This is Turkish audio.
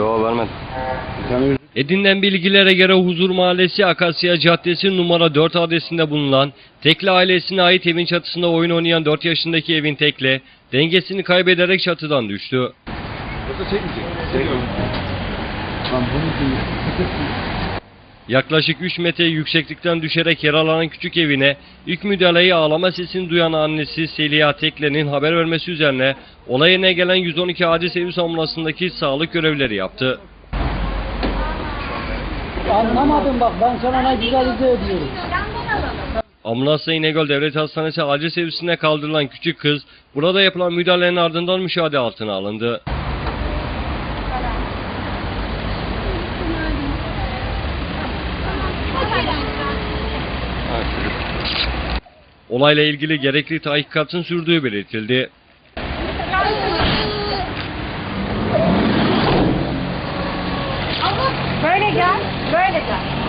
Yo vermedim. Edinilen bilgilere göre Huzur Mahallesi Akasya Caddesi numara 4 adresinde bulunan Tekle ailesine ait evin çatısında oyun oynayan 4 yaşındaki evin Tekle dengesini kaybederek çatıdan düştü. Yoksa çekmeyecek. Çekiyorum. Lan için Yaklaşık 3 metre yükseklikten düşerek yaralanan küçük evine ilk müdahaleyi ağlama sesini duyan annesi Seliha Tekle'nin haber vermesi üzerine olay yerine gelen 112 acil servis ambulansındaki sağlık görevlileri yaptı. Anlamadım bak ben sana ne güzel izah ediyorum. Ambulansla İnegöl Devlet Hastanesi acil servisine kaldırılan küçük kız burada yapılan müdahalenin ardından müşahede altına alındı. Olayla ilgili gerekli tahkikatın sürdüğü belirtildi. Böyle gel, böyle gel.